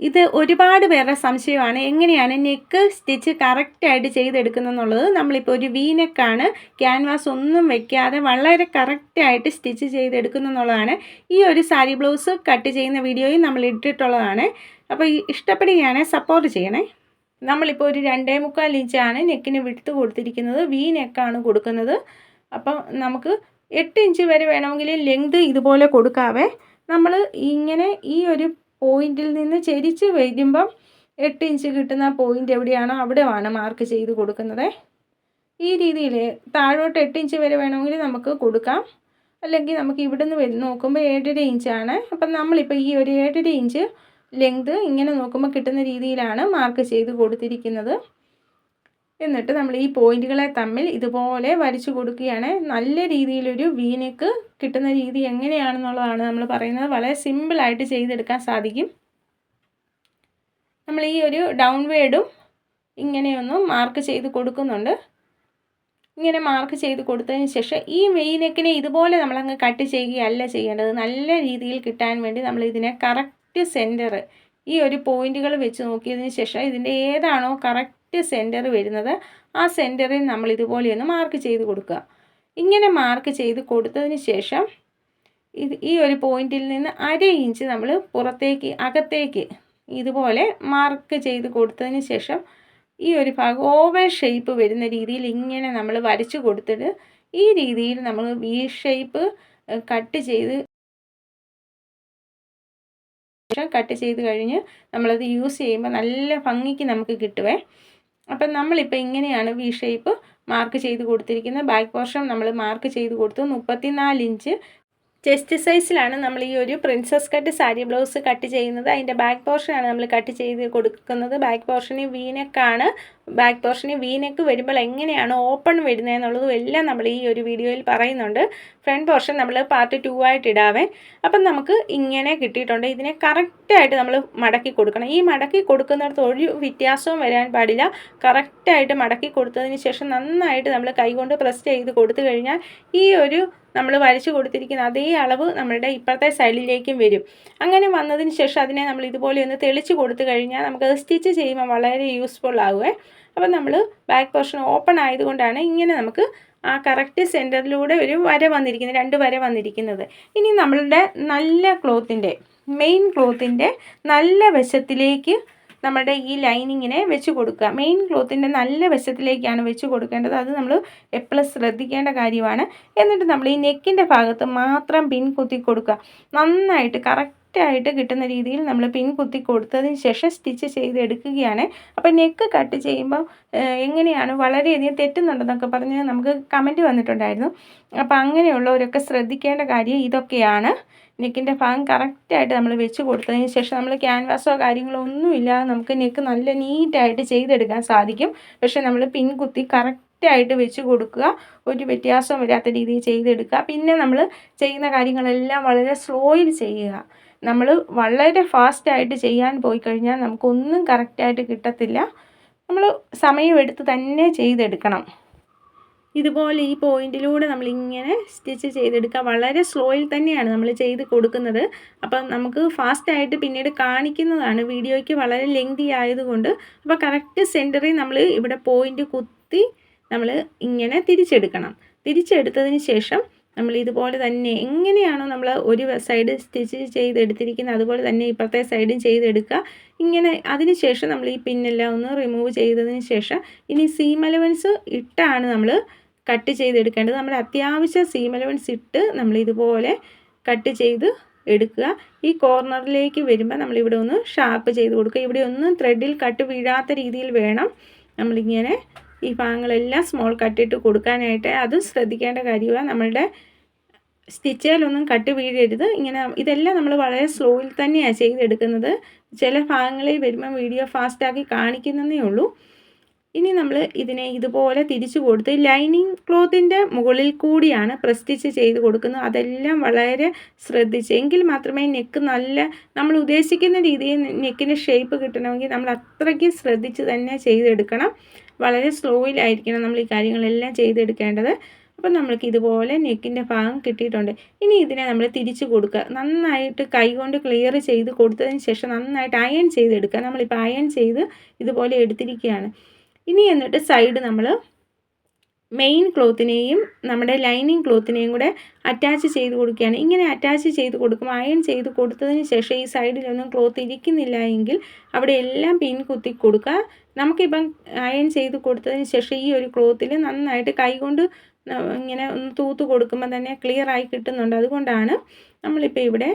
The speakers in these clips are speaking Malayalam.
ഇത് ഒരുപാട് പേരുടെ സംശയമാണ്. എങ്ങനെയാണ് നെക്ക് സ്റ്റിച്ച് കറക്റ്റായിട്ട് ചെയ്തെടുക്കുന്നതെന്നുള്ളത്? നമ്മളിപ്പോൾ ഒരു വി നെക്കാണ് ക്യാൻവാസ് ഒന്നും വെക്കാതെ വളരെ കറക്റ്റായിട്ട് സ്റ്റിച്ച് ചെയ്തെടുക്കുന്നു എന്നുള്ളതാണ് ഈ ഒരു സാരി ബ്ലൗസ് കട്ട് ചെയ്യുന്ന വീഡിയോയും നമ്മൾ ഇട്ടിട്ടുള്ളതാണ്. അപ്പോൾ ഇഷ്ടപ്പെടുകയാണെങ്കിൽ സപ്പോർട്ട് ചെയ്യണേ. നമ്മളിപ്പോൾ ഒരു രണ്ടേ മുക്കാൽ ഇഞ്ചാണ് നെക്കിന് വിടുത്ത് കൊടുത്തിരിക്കുന്നത്. വി നെക്കാണ് കൊടുക്കുന്നത്. അപ്പം നമുക്ക് എട്ട് ഇഞ്ച് വരെ വേണമെങ്കിൽ ലെങ്ത് ഇതുപോലെ കൊടുക്കാവേ. നമ്മൾ ഇങ്ങനെ ഈ ഒരു പോയിന്റിൽ നിന്ന് ചരിച്ച് വരുമ്പം എട്ട് ഇഞ്ച് കിട്ടുന്ന പോയിന്റ് എവിടെയാണോ അവിടെയാണ് മാർക്ക് ചെയ്ത് കൊടുക്കുന്നത്. ഈ രീതിയിൽ താഴോട്ട് എട്ട് ഇഞ്ച് വരെ വേണമെങ്കിൽ നമുക്ക് കൊടുക്കാം. അല്ലെങ്കിൽ നമുക്ക് ഇവിടുന്ന് വരും നോക്കുമ്പോൾ ഏഴര ഇഞ്ചാണ് അപ്പം നമ്മളിപ്പോൾ ഈ ഒരു ഏഴര ഇഞ്ച് ലെങ്ത് ഇങ്ങനെ നോക്കുമ്പോൾ കിട്ടുന്ന രീതിയിലാണ് മാർക്ക് ചെയ്ത് കൊടുത്തിരിക്കുന്നത്. എന്നിട്ട് നമ്മൾ ഈ പോയിന്റുകളെ തമ്മിൽ ഇതുപോലെ വരച്ചു കൊടുക്കുകയാണ്. നല്ല രീതിയിലൊരു വീനക്ക് കിട്ടുന്ന രീതി എങ്ങനെയാണെന്നുള്ളതാണ് നമ്മൾ പറയുന്നത്. വളരെ സിമ്പിളായിട്ട് ചെയ്തെടുക്കാൻ സാധിക്കും. നമ്മൾ ഈ ഒരു ഡൗൺ വേഡും ഇങ്ങനെയൊന്നും മാർക്ക് ചെയ്ത് കൊടുക്കുന്നുണ്ട്. ഇങ്ങനെ മാർക്ക് ചെയ്ത് കൊടുത്തതിന് ശേഷം ഈ മെയിനെക്കിനെ ഇതുപോലെ നമ്മളങ്ങ് കട്ട് ചെയ്യുകയല്ല ചെയ്യേണ്ടത്. നല്ല രീതിയിൽ കിട്ടാൻ വേണ്ടി നമ്മൾ ഇതിനെ കറക്റ്റ് സെന്റർ ഈ ഒരു പോയിന്റുകൾ വെച്ച് നോക്കിയതിന് ശേഷം ഇതിന്റെ ഏതാണോ കറക്റ്റ് സെന്റർ വരുന്നത് ആ സെന്ററിൽ നമ്മൾ ഇതുപോലെയൊന്ന് മാർക്ക് ചെയ്ത് കൊടുക്കുക. ഇങ്ങനെ മാർക്ക് ചെയ്ത് കൊടുത്തതിന് ശേഷം ഇത് ഈ ഒരു പോയിന്റിൽ നിന്ന് അര ഇഞ്ച് നമ്മൾ പുറത്തേക്ക് അകത്തേക്ക് ഇതുപോലെ മാർക്ക് ചെയ്ത് കൊടുത്തതിന് ശേഷം ഈ ഒരു ഭാഗം ഓവൽ ഷേപ്പ് വരുന്ന രീതിയിൽ ഇങ്ങനെ നമ്മൾ വരച്ചു കൊടുത്തിട്ട് ഈ രീതിയിൽ നമ്മൾ വി ഷേപ്പ് കട്ട് ചെയ്ത് കട്ട് ചെയ്ത് കഴിഞ്ഞ് നമ്മളത് യൂസ് ചെയ്യുമ്പോൾ നല്ല ഭംഗിക്ക് നമുക്ക് കിട്ടുവേ. അപ്പം നമ്മളിപ്പോൾ ഇങ്ങനെയാണ് വി ഷേപ്പ് മാർക്ക് ചെയ്ത് കൊടുത്തിരിക്കുന്നത്. ബാക്ക് പോർഷൻ നമ്മൾ മാർക്ക് ചെയ്ത് കൊടുത്തു. മുപ്പത്തിനാല് ഇഞ്ച് ചെസ്റ്റ് സൈസിലാണ് നമ്മൾ ഈ ഒരു princess cut sari blouse cut ചെയ്യുന്നത്. അതിന്റെ ബാക്ക് പോർഷനാണ് നമ്മൾ കട്ട് ചെയ്ത് കൊടുക്കുന്നത്. ബാക്ക് പോർഷന് വീനെക്കാണ് ബാക്ക് പോർഷന് വീനെക്ക് വരുമ്പോൾ എങ്ങനെയാണ് ഓപ്പൺ വരുന്നതെന്നുള്ളതും എല്ലാം നമ്മൾ ഈ ഒരു വീഡിയോയിൽ പറയുന്നുണ്ട്. ഫ്രണ്ട് പോർഷൻ നമ്മൾ പാർട്ട് ടു ആയിട്ട് ഇടാവേ. അപ്പം നമുക്ക് ഇങ്ങനെ കിട്ടിയിട്ടുണ്ട്. ഇതിനെ കറക്റ്റായിട്ട് നമ്മൾ മടക്കി കൊടുക്കണം. ഈ മടക്കി കൊടുക്കുന്നിടത്ത് ഒരു വ്യത്യാസവും വരാൻ പാടില്ല. കറക്റ്റായിട്ട് മടക്കി കൊടുത്തതിന് ശേഷം നന്നായിട്ട് നമ്മൾ കൈകൊണ്ട് പ്രസ് ചെയ്ത് കൊടുത്തു കഴിഞ്ഞാൽ ഈ ഒരു നമ്മൾ വരച്ചു കൊടുത്തിരിക്കുന്ന അതേ അളവ് നമ്മുടെ ഇപ്പുറത്തെ സൈഡിലേക്കും വരും. അങ്ങനെ വന്നതിന് ശേഷം അതിനെ നമ്മൾ ഇതുപോലെ ഒന്ന് തെളിച്ച് കൊടുത്തു കഴിഞ്ഞാൽ നമുക്കത് സ്റ്റിച്ച് ചെയ്യുമ്പോൾ വളരെ യൂസ്ഫുൾ ആകുമേ അപ്പം നമ്മൾ ബാക്ക് പോർഷൻ ഓപ്പൺ ആയതുകൊണ്ടാണ് ഇങ്ങനെ നമുക്ക് ആ കറക്റ്റ് സെന്ററിലൂടെ ഒരു വര വന്നിരിക്കുന്നത് രണ്ട് വര വന്നിരിക്കുന്നത്. ഇനി നമ്മളുടെ നല്ല ക്ലോത്തിന്റെ മെയിൻ ക്ലോത്തിന്റെ നല്ല വശത്തിലേക്ക് നമ്മുടെ ഈ ലൈനിങ്ങിനെ വെച്ച് കൊടുക്കുക. മെയിൻ ക്ലോത്തിന്റെ നല്ല വശത്തിലേക്കാണ് വെച്ച് കൊടുക്കേണ്ടത്. അത് നമ്മൾ എപ്പോഴും ശ്രദ്ധിക്കേണ്ട കാര്യമാണ്. എന്നിട്ട് നമ്മൾ ഈ നെക്കിന്റെ ഭാഗത്ത് മാത്രം പിൻ കുത്തി കൊടുക്കുക. നന്നായിട്ട് കറക്റ്റായിട്ട് കിട്ടുന്ന രീതിയിൽ നമ്മൾ പിൻ കുത്തി കൊടുത്തതിന് ശേഷം സ്റ്റിച്ച് ചെയ്തെടുക്കുകയാണ്. അപ്പോൾ നെക്ക് കട്ട് ചെയ്യുമ്പോൾ എങ്ങനെയാണ്? വളരെയധികം തെറ്റുന്നുണ്ടെന്നൊക്കെ പറഞ്ഞ് നമുക്ക് കമന്റ് വന്നിട്ടുണ്ടായിരുന്നു. അപ്പോൾ അങ്ങനെയുള്ളവരൊക്കെ ശ്രദ്ധിക്കേണ്ട കാര്യം ഇതൊക്കെയാണ്. നെക്കിന്റെ ഭാഗം കറക്റ്റായിട്ട് നമ്മൾ വെച്ച് കൊടുത്തതിന് ശേഷം നമ്മൾ ക്യാൻവാസോ കാര്യങ്ങളോ ഒന്നുമില്ലാതെ നമുക്ക് നെക്ക് നല്ല നീറ്റായിട്ട് ചെയ്തെടുക്കാൻ സാധിക്കും. പക്ഷേ നമ്മൾ പിൻ കുത്തി കറക്റ്റായിട്ട് വെച്ച് കൊടുക്കുക ഒരു വ്യത്യാസവും വരാത്ത രീതിയിൽ ചെയ്തെടുക്കുക. പിന്നെ നമ്മൾ ചെയ്യുന്ന കാര്യങ്ങളെല്ലാം വളരെ സ്ലോയിൽ ചെയ്യുക. നമ്മൾ വളരെ ഫാസ്റ്റായിട്ട് ചെയ്യാൻ പോയി കഴിഞ്ഞാൽ നമുക്കൊന്നും കറക്റ്റായിട്ട് കിട്ടത്തില്ല. നമ്മൾ സമയമെടുത്ത് തന്നെ ചെയ്തെടുക്കണം. ഇതുപോലെ ഈ പോയിന്റിലൂടെ നമ്മളിങ്ങനെ സ്റ്റിച്ച് ചെയ്തെടുക്കുക വളരെ സ്ലോയിൽ തന്നെയാണ് നമ്മൾ ചെയ്ത് കൊടുക്കുന്നത്. അപ്പം നമുക്ക് ഫാസ്റ്റായിട്ട് പിന്നീട് കാണിക്കുന്നതാണ്. വീഡിയോയ്ക്ക് വളരെ ലെങ്തി ആയതുകൊണ്ട് അപ്പോൾ കറക്റ്റ് സെന്ററിൽ നമ്മൾ ഇവിടെ പോയിന്റ് കുത്തി നമ്മൾ ഇങ്ങനെ തിരിച്ചെടുക്കണം. തിരിച്ചെടുത്തതിന് ശേഷം നമ്മൾ ഇതുപോലെ തന്നെ എങ്ങനെയാണോ നമ്മൾ ഒരു സൈഡ് സ്റ്റിച്ച് ചെയ്തെടുത്തിരിക്കുന്നത് അതുപോലെ തന്നെ ഇപ്പുറത്തെ സൈഡും ചെയ്തെടുക്കുക. ഇങ്ങനെ അതിന് ശേഷം നമ്മൾ ഈ പിന്നെല്ലാം ഒന്ന് റിമൂവ് ചെയ്തതിന് ശേഷം ഇനി സീം അലവൻസ് ഇട്ടാണ് നമ്മൾ കട്ട് ചെയ്തെടുക്കേണ്ടത്. നമ്മൾ അത്യാവശ്യം സീം അലവൻസ് ഇട്ട് നമ്മൾ ഇതുപോലെ കട്ട് ചെയ്ത് എടുക്കുക. ഈ കോർണറിലേക്ക് വരുമ്പോൾ നമ്മളിവിടെ ഒന്ന് ഷാർപ്പ് ചെയ്ത് കൊടുക്കുക. ഇവിടെ ഒന്നും ത്രെഡിൽ കട്ട് വീഴാത്ത രീതിയിൽ വേണം നമ്മളിങ്ങനെ ഈ ഭാഗങ്ങളെല്ലാം സ്മോൾ കട്ടിട്ട് കൊടുക്കാനായിട്ട് അതും ശ്രദ്ധിക്കേണ്ട കാര്യമാണ് നമ്മളുടെ സ്റ്റിച്ചേലൊന്നും കട്ട് വീഴരുത്. ഇങ്ങനെ ഇതെല്ലാം നമ്മൾ വളരെ സ്ലോയിൽ തന്നെയാണ് ചെയ്തെടുക്കുന്നത്. ചില ഭാഗങ്ങളിൽ വരുമ്പം വീഡിയോ ഫാസ്റ്റാക്കി കാണിക്കുന്നതേ ഉള്ളൂ. ഇനി നമ്മൾ ഇതിനെ ഇതുപോലെ തിരിച്ചു കൊടുത്ത് ലൈനിങ് ക്ലോത്തിന്റെ മുകളിൽ കൂടിയാണ് പ്രസ്റ്റിച്ച് ചെയ്ത് കൊടുക്കുന്നത്. അതെല്ലാം വളരെ ശ്രദ്ധിച്ച് എങ്കിൽ മാത്രമേ നെക്ക് നല്ല നമ്മൾ ഉദ്ദേശിക്കുന്ന രീതിയിൽ നെക്കിന്റെ ഷേപ്പ് കിട്ടണമെങ്കിൽ നമ്മൾ അത്രയ്ക്ക് ശ്രദ്ധിച്ച് തന്നെ ചെയ്തെടുക്കണം. വളരെ സ്ലോയിലായിരിക്കണം നമ്മൾ ഈ കാര്യങ്ങളെല്ലാം ചെയ്തെടുക്കേണ്ടത്. അപ്പം നമ്മൾക്ക് ഇതുപോലെ നെക്കിന്റെ ഭാഗം കിട്ടിയിട്ടുണ്ട്. ഇനി ഇതിനെ നമ്മൾ തിരിച്ച് കൊടുക്കുക. നന്നായിട്ട് കൈകൊണ്ട് ക്ലിയർ ചെയ്ത് കൊടുത്തതിന് ശേഷം നന്നായിട്ട് അയൺ ചെയ്തെടുക്കുക. നമ്മളിപ്പോൾ അയൺ ചെയ്ത് ഇതുപോലെ എടുത്തിരിക്കുകയാണ്. ഇനി എന്നിട്ട് സൈഡ് നമ്മൾ മെയിൻ ക്ലോത്തിനെയും നമ്മുടെ ലൈനിങ് ക്ലോത്തിനെയും കൂടെ അറ്റാച്ച് ചെയ്ത് കൊടുക്കുകയാണ്. ഇങ്ങനെ അറ്റാച്ച് ചെയ്ത് കൊടുക്കും. അയൺ ചെയ്ത് കൊടുത്തതിന് ശേഷം ഈ സൈഡിലൊന്നും ക്ലോത്ത് ഇരിക്കുന്നില്ല എങ്കിൽ അവിടെ എല്ലാം പിൻ കുത്തി കൊടുക്കുക. നമുക്കിപ്പം അയൺ ചെയ്ത് കൊടുത്തതിന് ശേഷം ഈ ഒരു ക്ലോത്തിൽ നന്നായിട്ട് കൈകൊണ്ട് ഇങ്ങനെ ഒന്ന് തൂത്ത് കൊടുക്കുമ്പോൾ തന്നെ ക്ലിയർ ആയി കിട്ടുന്നുണ്ട്. അതുകൊണ്ടാണ് നമ്മളിപ്പോൾ ഇവിടെ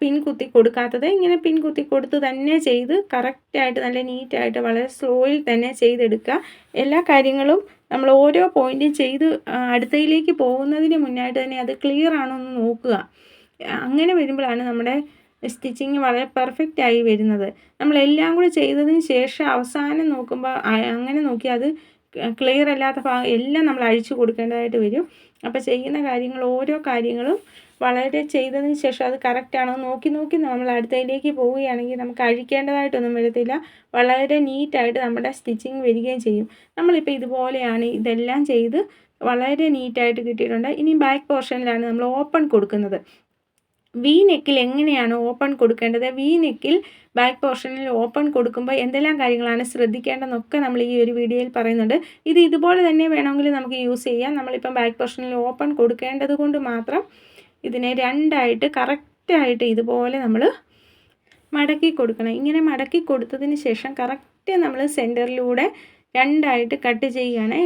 പിൻ കുത്തി കൊടുക്കാത്തത് ഇങ്ങനെ പിൻ കുത്തി കൊടുത്ത് തന്നെ ചെയ്ത് കറക്റ്റായിട്ട് നല്ല നീറ്റായിട്ട് വളരെ സ്ലോയിൽ തന്നെ ചെയ്തെടുക്കുക. എല്ലാ കാര്യങ്ങളും നമ്മൾ ഓരോ പോയിന്റും ചെയ്ത് അടുത്തയിലേക്ക് പോകുന്നതിന് മുന്നായിട്ട് തന്നെ അത് ക്ലിയർ ആണോ എന്ന് നോക്കുക. അങ്ങനെ വരുമ്പോഴാണ് നമ്മുടെ സ്റ്റിച്ചിങ് വളരെ പെർഫെക്റ്റ് ആയി വരുന്നത്. നമ്മളെല്ലാം കൂടി ചെയ്തതിന് ശേഷം അവസാനം നോക്കുമ്പോൾ അങ്ങനെ നോക്കി അത് ക്ലിയർ അല്ലാത്ത ഭാഗം എല്ലാം നമ്മൾ അഴിച്ചു കൊടുക്കേണ്ടതായിട്ട് വരും. അപ്പോൾ ചെയ്യുന്ന കാര്യങ്ങൾ ഓരോ കാര്യങ്ങളും വളരെ ചെയ്തതിന് ശേഷം അത് കറക്റ്റാണോ നോക്കി നോക്കി നമ്മൾ അടുത്തതിലേക്ക് പോവുകയാണെങ്കിൽ നമുക്ക് അഴിക്കേണ്ടതായിട്ടൊന്നും വരത്തില്ല. വളരെ നീറ്റായിട്ട് നമ്മുടെ സ്റ്റിച്ചിങ് വരികയും ചെയ്യും. നമ്മളിപ്പോൾ ഇതുപോലെയാണ് ഇതെല്ലാം ചെയ്ത് വളരെ നീറ്റായിട്ട് കിട്ടിയിട്ടുണ്ട്. ഇനി ബാക്ക് പോർഷനിലാണ് നമ്മൾ ഓപ്പൺ കൊടുക്കുന്നത്. വി നെക്കിൽ എങ്ങനെയാണ് ഓപ്പൺ കൊടുക്കേണ്ടത്? വി നെക്കിൽ ബാക്ക് പോർഷനിൽ ഓപ്പൺ കൊടുക്കുമ്പോൾ എന്തെല്ലാം കാര്യങ്ങളാണ് ശ്രദ്ധിക്കേണ്ടതെന്നൊക്കെ നമ്മൾ ഈ ഒരു വീഡിയോയിൽ പറയുന്നുണ്ട്. ഇത് ഇതുപോലെ തന്നെ വേണമെങ്കിൽ നമുക്ക് യൂസ് ചെയ്യാം. നമ്മളിപ്പം ബാക്ക് പോർഷനിൽ ഓപ്പൺ കൊടുക്കേണ്ടത് കൊണ്ട് മാത്രം ഇതിനെ രണ്ടായിട്ട് കറക്റ്റായിട്ട് ഇതുപോലെ നമ്മൾ മടക്കി കൊടുക്കണം. ഇങ്ങനെ മടക്കി കൊടുത്തതിന് ശേഷം കറക്റ്റ് നമ്മൾ സെന്ററിലൂടെ രണ്ടായിട്ട് കട്ട് ചെയ്യുകയാണ്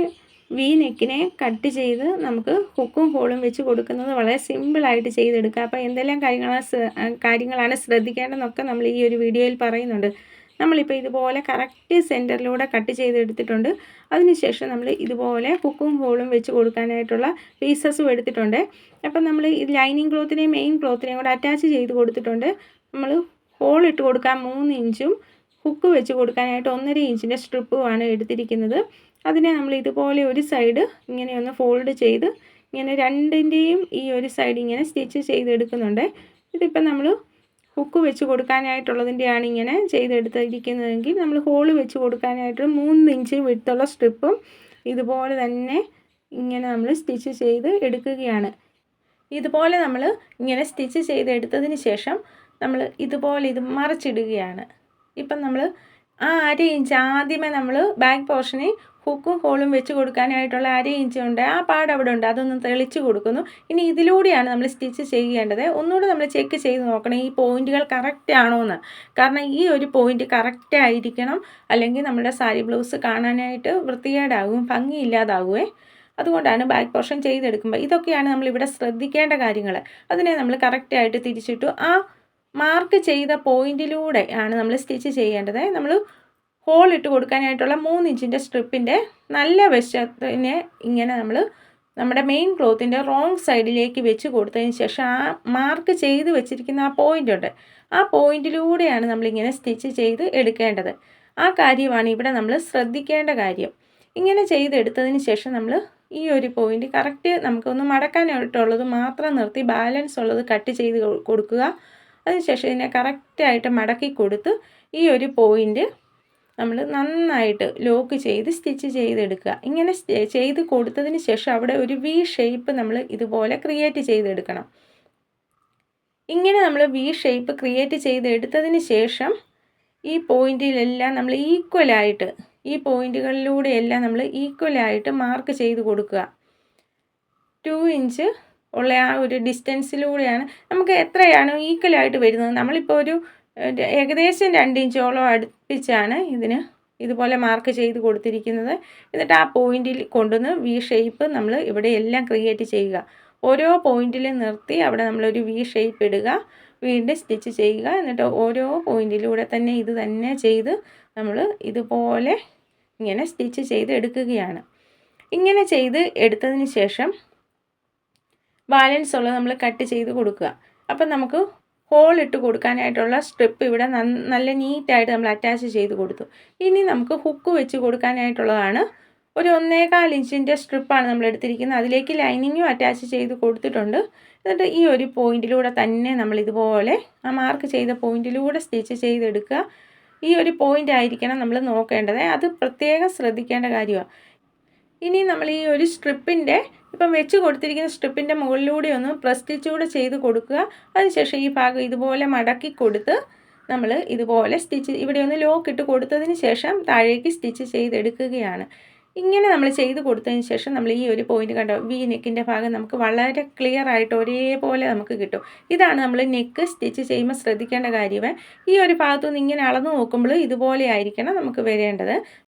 വി നെക്കിനെ കട്ട് ചെയ്ത് നമുക്ക് ഹുക്കും ഹോളും വെച്ച് കൊടുക്കുന്നത് വളരെ സിമ്പിളായിട്ട് ചെയ്തെടുക്കുക അപ്പോൾ എന്തെല്ലാം കാര്യങ്ങളാണ് കാര്യങ്ങളാണ് ശ്രദ്ധിക്കേണ്ടതെന്നൊക്കെ നമ്മൾ ഈ ഒരു വീഡിയോയിൽ പറയുന്നുണ്ട്. നമ്മളിപ്പോൾ ഇതുപോലെ കറക്റ്റ് സെന്ററിലൂടെ കട്ട് ചെയ്തെടുത്തിട്ടുണ്ട്. അതിനുശേഷം നമ്മൾ ഇതുപോലെ ഹുക്കും ഹോളും വെച്ച് കൊടുക്കാനായിട്ടുള്ള പീസസും എടുത്തിട്ടുണ്ട്. അപ്പം നമ്മൾ ഈ ലൈനിങ് ക്ലോത്തിനെയും മെയിൻ ക്ലോത്തിനെയും കൂടെ അറ്റാച്ച് ചെയ്ത് കൊടുത്തിട്ടുണ്ട്. നമ്മൾ ഹോൾ ഇട്ട് കൊടുക്കാൻ മൂന്ന് ഇഞ്ചും ഹുക്ക് വെച്ച് കൊടുക്കാനായിട്ട് ഒന്നര ഇഞ്ചിന്റെ സ്ട്രിപ്പുമാണ് എടുത്തിരിക്കുന്നത്. അതിനെ നമ്മൾ ഇതുപോലെ ഒരു സൈഡ് ഇങ്ങനെ ഒന്ന് ഫോൾഡ് ചെയ്ത് ഇങ്ങനെ രണ്ടിന്റെയും ഈ ഒരു സൈഡ് ഇങ്ങനെ സ്റ്റിച്ച് ചെയ്തെടുക്കുന്നുണ്ട്. ഇതിപ്പോൾ നമ്മൾ ഹുക്ക് വെച്ച് കൊടുക്കാനായിട്ടുള്ളതിന്റെയാണ് ഇങ്ങനെ ചെയ്തെടുത്തിരിക്കുന്നതെങ്കിൽ നമ്മൾ ഹോൾ വെച്ച് കൊടുക്കാനായിട്ട് മൂന്ന് ഇഞ്ച് വിട്ടുള്ള സ്ട്രിപ്പും ഇതുപോലെ തന്നെ ഇങ്ങനെ നമ്മൾ സ്റ്റിച്ച് ചെയ്ത് എടുക്കുകയാണ്. ഇതുപോലെ നമ്മൾ ഇങ്ങനെ സ്റ്റിച്ച് ചെയ്തെടുത്തതിന് ശേഷം നമ്മൾ ഇതുപോലെ ഇത് മറിച്ചിടുകയാണ്. ഇപ്പം നമ്മൾ ആ അര ഇഞ്ച് ആദ്യമേ നമ്മൾ ബാക്ക് പോർഷന് ഹുക്കും ഹോളും വെച്ച് കൊടുക്കാനായിട്ടുള്ള അര ഇഞ്ച് ഉണ്ട്. ആ പാട് അവിടെ ഉണ്ട്. അതൊന്ന് തെളിച്ച് കൊടുക്കുന്നു. ഇനി ഇതിലൂടെയാണ് നമ്മൾ സ്റ്റിച്ച് ചെയ്യേണ്ടത്. ഒന്നുകൂടെ നമ്മൾ ചെക്ക് ചെയ്ത് നോക്കണം. ഈ പോയിന്റുകൾ കറക്റ്റ് ആണോ എന്ന് കാരണം ഈ ഒരു പോയിന്റ് കറക്റ്റ് ആയിരിക്കണം. അല്ലെങ്കിൽ നമ്മുടെ സാരി ബ്ലൗസ് കാണാനായിട്ട് വൃത്തികേടാകും ഭംഗിയില്ലാതാകുമേ അതുകൊണ്ടാണ് ബാക്ക് പോർഷൻ ചെയ്തെടുക്കുമ്പോൾ ഇതൊക്കെയാണ് നമ്മളിവിടെ ശ്രദ്ധിക്കേണ്ട കാര്യങ്ങൾ അതിനെ നമ്മൾ കറക്റ്റായിട്ട് തിരിച്ചിട്ടു ആ മാർക്ക് ചെയ്ത പോയിന്റിലൂടെ ആണ് നമ്മൾ സ്റ്റിച്ച് ചെയ്യേണ്ടത്. നമ്മൾ ഹോൾ ഇട്ട് കൊടുക്കാനായിട്ടുള്ള മൂന്ന് ഇഞ്ചിന്റെ സ്ട്രിപ്പിന്റെ നല്ല വശത്തിനെ ഇങ്ങനെ നമ്മൾ നമ്മുടെ മെയിൻ ക്ലോത്തിന്റെ റോങ് സൈഡിലേക്ക് വെച്ച് കൊടുത്തതിന് ശേഷം ആ മാർക്ക് ചെയ്ത് വെച്ചിരിക്കുന്ന ആ പോയിന്റ് ഉണ്ട്. ആ പോയിന്റിലൂടെയാണ് നമ്മളിങ്ങനെ സ്റ്റിച്ച് ചെയ്ത് എടുക്കേണ്ടത്. ആ കാര്യമാണ് ഇവിടെ നമ്മൾ ശ്രദ്ധിക്കേണ്ട കാര്യം. ഇങ്ങനെ ചെയ്തെടുത്തതിന് ശേഷം നമ്മൾ ഈ ഒരു പോയിന്റ് കറക്റ്റ് നമുക്കൊന്ന് മടക്കാനായിട്ടുള്ളത് മാത്രം നിർത്തി ബാലൻസ് ഉള്ളത് കട്ട് ചെയ്ത് കൊടുക്കുക. അതിനുശേഷം ഇതിനെ കറക്റ്റായിട്ട് മടക്കി കൊടുത്ത് ഈ ഒരു പോയിന്റ് നമ്മൾ നന്നായിട്ട് ലോക്ക് ചെയ്ത് സ്റ്റിച്ച് ചെയ്തെടുക്കുക. ഇങ്ങനെ ചെയ്ത് കൊടുത്തതിന് ശേഷം അവിടെ ഒരു വി ഷേപ്പ് നമ്മൾ ഇതുപോലെ ക്രിയേറ്റ് ചെയ്തെടുക്കണം. ഇങ്ങനെ നമ്മൾ വി ഷേപ്പ് ക്രിയേറ്റ് ചെയ്തെടുത്തതിന് ശേഷം ഈ പോയിന്റിലെല്ലാം നമ്മൾ ഈക്വലായിട്ട് ഈ പോയിന്റുകളിലൂടെയെല്ലാം നമ്മൾ ഈക്വലായിട്ട് മാർക്ക് ചെയ്ത് കൊടുക്കുക. ടു ഇഞ്ച് ഉള്ള ആ ഒരു ഡിസ്റ്റൻസിലൂടെയാണ് നമുക്ക് എത്രയാണ് ഈക്വലായിട്ട് വരുന്നത്. നമ്മളിപ്പോൾ ഒരു ഏകദേശം രണ്ട് ഇഞ്ചോളം അടുപ്പിച്ചാണ് ഇതിന് ഇതുപോലെ മാർക്ക് ചെയ്ത് കൊടുത്തിരിക്കുന്നത്. എന്നിട്ട് ആ പോയിന്റിൽ കൊണ്ടുവന്ന് വി ഷേപ്പ് നമ്മൾ ഇവിടെ എല്ലാം ക്രിയേറ്റ് ചെയ്യുക. ഓരോ പോയിന്റിൽ നിർത്തി അവിടെ നമ്മളൊരു വി ഷേപ്പ് ഇടുക. വീണ്ടും സ്റ്റിച്ച് ചെയ്യുക. എന്നിട്ട് ഓരോ പോയിന്റിലൂടെ തന്നെ ഇത് തന്നെ ചെയ്ത് നമ്മൾ ഇതുപോലെ ഇങ്ങനെ സ്റ്റിച്ച് ചെയ്ത് എടുക്കുകയാണ്. ഇങ്ങനെ ചെയ്ത് എടുത്തതിന് ശേഷം ബാലൻസ് ഉള്ളത് നമ്മൾ കട്ട് ചെയ്ത് കൊടുക്കുക. അപ്പം നമുക്ക് ഹോൾ ഇട്ട് കൊടുക്കാനായിട്ടുള്ള സ്ട്രിപ്പ് ഇവിടെ നല്ല നീറ്റായിട്ട് നമ്മൾ അറ്റാച്ച് ചെയ്ത് കൊടുത്തു. ഇനി നമുക്ക് ഹുക്ക് വെച്ച് കൊടുക്കാനായിട്ടുള്ളതാണ്. ഒരു ഒന്നേകാൽ ഇഞ്ചിന്റെ സ്ട്രിപ്പാണ് നമ്മൾ എടുത്തിരിക്കുന്നത്. അതിലേക്ക് ലൈനിങ്ങും അറ്റാച്ച് ചെയ്ത് കൊടുത്തിട്ടുണ്ട്. എന്നിട്ട് ഈ ഒരു പോയിന്റിലൂടെ തന്നെ നമ്മൾ ഇതുപോലെ ആ മാർക്ക് ചെയ്ത പോയിന്റിലൂടെ സ്റ്റിച്ച് ചെയ്തെടുക്കുക. ഈ ഒരു പോയിന്റ് ആയിരിക്കണം നമ്മൾ നോക്കേണ്ടത്. അത് പ്രത്യേകം ശ്രദ്ധിക്കേണ്ട കാര്യമാണ്. ഇനി നമ്മൾ ഈ ഒരു സ്ട്രിപ്പിന്റെ ഇപ്പം വെച്ച് കൊടുത്തിരിക്കുന്ന സ്ട്രിപ്പിന്റെ മുകളിലൂടെ ഒന്ന് പ്രസ് സ്റ്റിച്ചുകൂടെ ചെയ്ത് കൊടുക്കുക. അതിനുശേഷം ഈ ഭാഗം ഇതുപോലെ മടക്കി കൊടുത്ത് നമ്മൾ ഇതുപോലെ സ്റ്റിച്ച് ഇവിടെ ഒന്ന് ലോക്ക് ഇട്ട് കൊടുത്തതിന് ശേഷം താഴേക്ക് സ്റ്റിച്ച് ചെയ്തെടുക്കുകയാണ്. ഇങ്ങനെ നമ്മൾ ചെയ്ത് കൊടുത്തതിന് ശേഷം നമ്മൾ ഈ ഒരു പോയിന്റ് കണ്ടോ? വി നെക്കിന്റെ ഭാഗം നമുക്ക് വളരെ ക്ലിയർ ആയിട്ട് ഒരേപോലെ നമുക്ക് കിട്ടും. ഇതാണ് നമ്മൾ നെക്ക് സ്റ്റിച്ച് ചെയ്യുമ്പോൾ ശ്രദ്ധിക്കേണ്ട കാര്യമേ ഈ ഒരു ഭാഗത്തുനിന്ന് ഇങ്ങനെ അളന്ന് നോക്കുമ്പോൾ ഇതുപോലെ ആയിരിക്കണം നമുക്ക് വരേണ്ടത്.